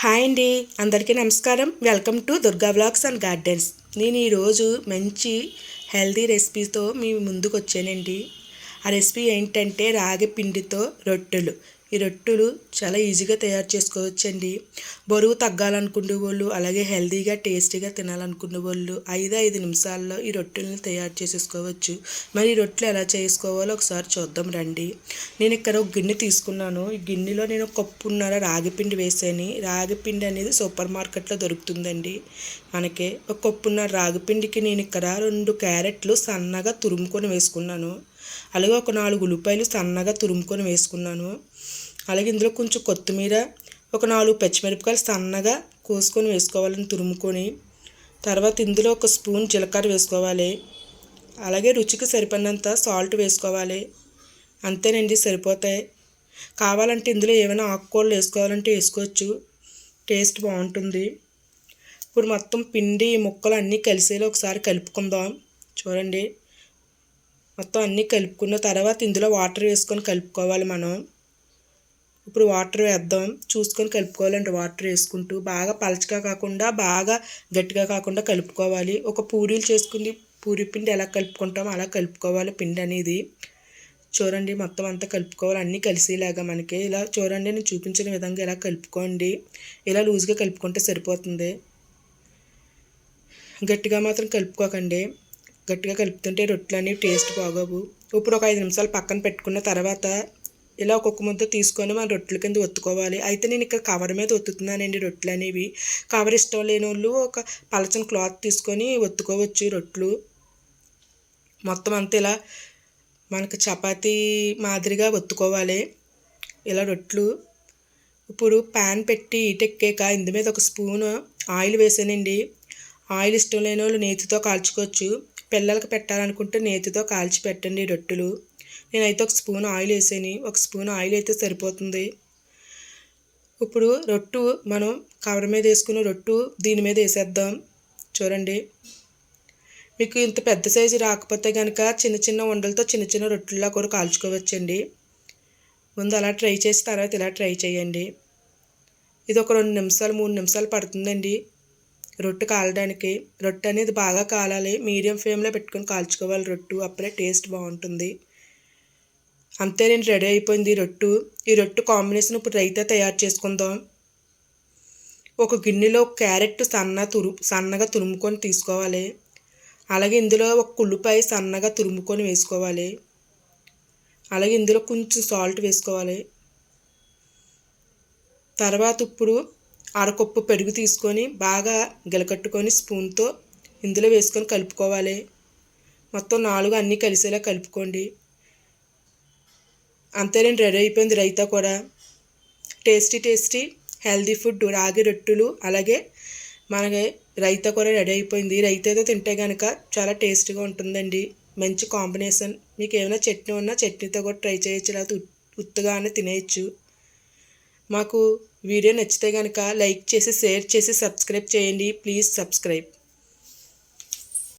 Hi అండి. అందరికీ నమస్కారం. Welcome to Durga blogs and gardens. నేను ఈరోజు మంచి హెల్దీ రెసిపీతో మీ ముందుకు వచ్చానండి ఆ రెసిపీ ఏంటంటే రాగి పిండితో రొట్టెలు. ఈ రొట్టెలు చాలా ఈజీగా తయారు చేసుకోవచ్చండి. బరువు తగ్గాలనుకునే వాళ్ళు అలాగే హెల్దీగా టేస్టీగా తినాలనుకునే వాళ్ళు ఐదు ఐదు నిమిషాల్లో ఈ రొట్టెలను తయారు చేసేసుకోవచ్చు. మరి ఈ రొట్టెలు ఎలా చేసుకోవాలో ఒకసారి చూద్దాం రండి. నేను ఇక్కడ ఒక గిన్నె తీసుకున్నాను. ఈ గిన్నెలో నేను ఒక కప్పున్నర రాగిపిండి వేసాను. రాగిపిండి అనేది సూపర్ మార్కెట్లో దొరుకుతుందండి. మనకి ఒక కప్పున్నర రాగిపిండికి నేను ఇక్కడ రెండు క్యారెట్లు సన్నగా తురుముకొని వేసుకున్నాను. అలాగే ఒక నాలుగు ఉల్లిపాయలు సన్నగా తురుముకొని వేసుకున్నాను. అలాగే ఇందులో కొంచెం కొత్తిమీర ఒక నాలుగు పచ్చిమిరపకాయలు సన్నగా కోసుకొని వేసుకోవాలని తురుముకొని తర్వాత ఇందులో ఒక స్పూన్ జీలకర్ర వేసుకోవాలి. అలాగే రుచికి సరిపడినంత సాల్ట్ వేసుకోవాలి. అంతేనండి సరిపోతాయి. కావాలంటే ఇందులో ఏమైనా ఆకుకూరలు వేసుకోవాలంటే వేసుకోవచ్చు. టేస్ట్ బాగుంటుంది. ఇప్పుడు మొత్తం పిండి ముక్కలు అన్నీ కలిసేలా ఒకసారి కలుపుకుందాం. చూడండి. మొత్తం అన్నీ కలుపుకున్న తర్వాత ఇందులో వాటర్ వేసుకొని కలుపుకోవాలి మనం. ఇప్పుడు వాటర్ వేద్దాం. చూసుకొని కలుపుకోవాలండి వాటర్ వేసుకుంటూ. బాగా పలచగా కాకుండా బాగా గట్టిగా కాకుండా కలుపుకోవాలి. ఒక పూరీలు చేసుకుని పూరి పిండి ఎలా కలుపుకుంటామో అలా కలుపుకోవాలి పిండి అనేది. చూడండి మొత్తం అంతా కలుపుకోవాలి. అన్నీ కలిసేలాగా మనకి. ఇలా చూడండి నేను చూపించిన విధంగా ఇలా కలుపుకోండి. ఇలా లూజ్గా కలుపుకుంటే సరిపోతుంది. గట్టిగా మాత్రం కలుపుకోకండి. గట్టిగా కలుపుతుంటే రొట్టెలు అనేవి టేస్ట్ బాగోవు. ఇప్పుడు ఒక ఐదు నిమిషాలు పక్కన పెట్టుకున్న తర్వాత ఇలా ఒక్కొక్క ముద్ద తీసుకొని మన రొట్టెల కింద ఒత్తుకోవాలి. అయితే నేను ఇక్కడ కవర్ మీద ఒత్తుతున్నానండి రొట్టెలు అనేవి. కవర్ ఇష్టం లేని వాళ్ళు ఒక పలచని క్లాత్ తీసుకొని ఒత్తుకోవచ్చు రొట్టెలు. మొత్తం అంతా ఇలా మనకు చపాతీ మాదిరిగా ఒత్తుకోవాలి. ఇలా రొట్టెలు. ఇప్పుడు ప్యాన్ పెట్టి ఇటెక్కాక ఇందు మీద ఒక స్పూన్ ఆయిల్ వేసానండి. ఆయిల్ ఇష్టం లేని వాళ్ళు నేతితో కాల్చుకోవచ్చు. పిల్లలకి పెట్టాలనుకుంటే నేతితో కాల్చి పెట్టండి రొట్టెలు. నేనైతే ఒక స్పూన్ ఆయిల్ వేసాను ఒక స్పూన్ ఆయిల్ అయితే సరిపోతుంది. ఇప్పుడు రొట్టు మనం కవర్ మీద వేసుకున్న రొట్టు దీని మీద వేసేద్దాం. చూడండి. మీకు ఇంత పెద్ద సైజు రాకపోతే కనుక చిన్న చిన్న ఉండలతో చిన్న చిన్న రొట్టెల్లా కూడా కాల్చుకోవచ్చండి. ముందు అలా ట్రై చేసి తర్వాత ఇలా ట్రై చేయండి. ఇది ఒక రెండు నిమిషాలు మూడు నిమిషాలు పడుతుందండి. రొట్టె కాలడానికి రొట్టె అనేది బాగా కాలాలి మీడియం ఫ్లేమ్లో పెట్టుకొని కాల్చుకోవాలి రొట్టు అప్పుడే టేస్ట్ బాగుంటుంది. అంతే నేను రెడీ అయిపోయింది ఈ రొట్టు. ఈ రొట్టు కాంబినేషన్ ఇప్పుడు రైతా తయారు చేసుకుందాం. ఒక గిన్నెలో క్యారెట్ సన్న తురు సన్నగా తురుముకొని తీసుకోవాలి. అలాగే ఇందులో ఒక కుళ్ళుపాయ సన్నగా తురుముకొని వేసుకోవాలి. అలాగే ఇందులో కొంచెం సాల్ట్ వేసుకోవాలి. తర్వాత ఇప్పుడు అరకొప్పు పెరుగు తీసుకొని బాగా గిలకట్టుకొని స్పూన్తో ఇందులో వేసుకొని కలుపుకోవాలి. మొత్తం నాలుగు అన్నీ కలిసేలా కలుపుకోండి. అంతేనండి రెడీ అయిపోయింది రైతా కూడా. టేస్టీ టేస్టీ హెల్దీ ఫుడ్ రాగి రొట్టెలు అలాగే మనకి రైతా కూడా రెడీ అయిపోయింది. రైతాతో తింటే కనుక చాలా టేస్టీగా ఉంటుందండి. మంచి కాంబినేషన్. మీకు ఏమైనా చట్నీ ఉన్నా చట్నీతో కూడా ట్రై చేయొచ్చు లేకపోతే ఉత్తుగానే తినేయచ్చు. మాకు వీడియో నచ్చితే కనుక లైక్ చేసి షేర్ చేసి సబ్స్క్రైబ్ చేయండి. Please subscribe.